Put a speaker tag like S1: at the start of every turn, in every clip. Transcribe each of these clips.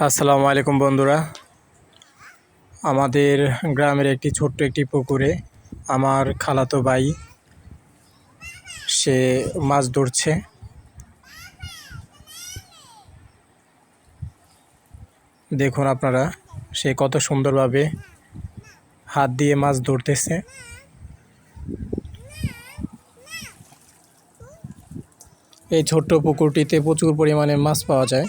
S1: আসসালামু আলাইকুম বন্ধুরা। আমাদের গ্রামের একটি ছোট্ট একটি পুকুরে আমার খালাতো ভাই, সে মাছ ধরছে। দেখুন আপনারা, সে কত সুন্দরভাবে হাত দিয়ে মাছ ধরতেছে। এই ছোট্ট পুকুরটিতে প্রচুর পরিমাণে মাছ পাওয়া যায়।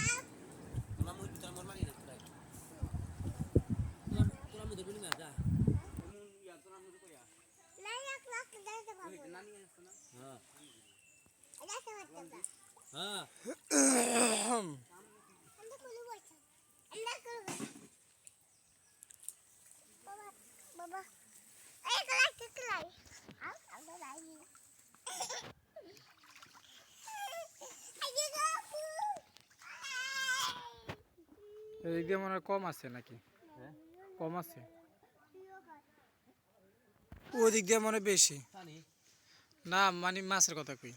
S1: এদিক দিয়ে মনে হয় কম আছে নাকি? কম আছে? ওদিক দিয়ে মনে বেশি। না মানে মাছের কথা কই।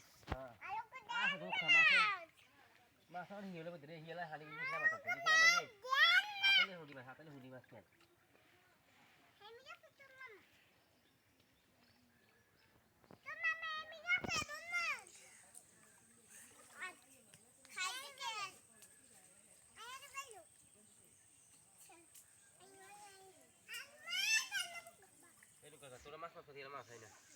S2: নিচিনা মাছ মাছ আপুনি মাছ কেন
S3: Hemiga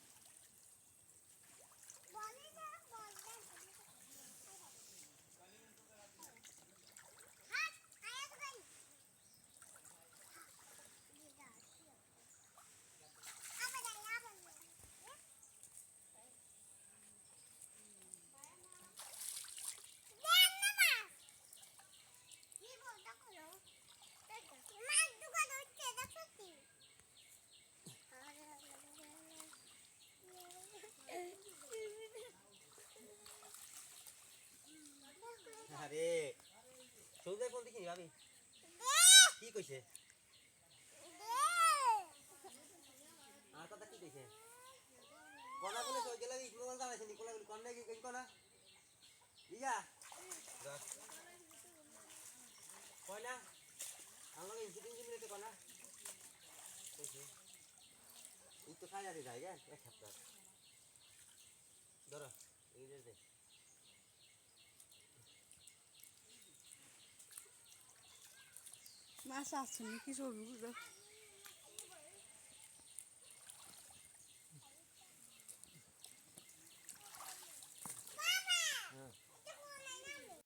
S2: সৌদে কোন দেখি ভাবি। কি কইছে? আর কথা কি কইছে? ইসমো বল জানাইছে নি? কোন নাকি কই কোনা? ইয়া। কই না আমার ইনসিডেন্ট জিমিতে কোনা কইছে। ই তো খাই যাচ্ছে যাই এক সপ্তাহ। ধরো
S4: মাছ আছে নাকি সরু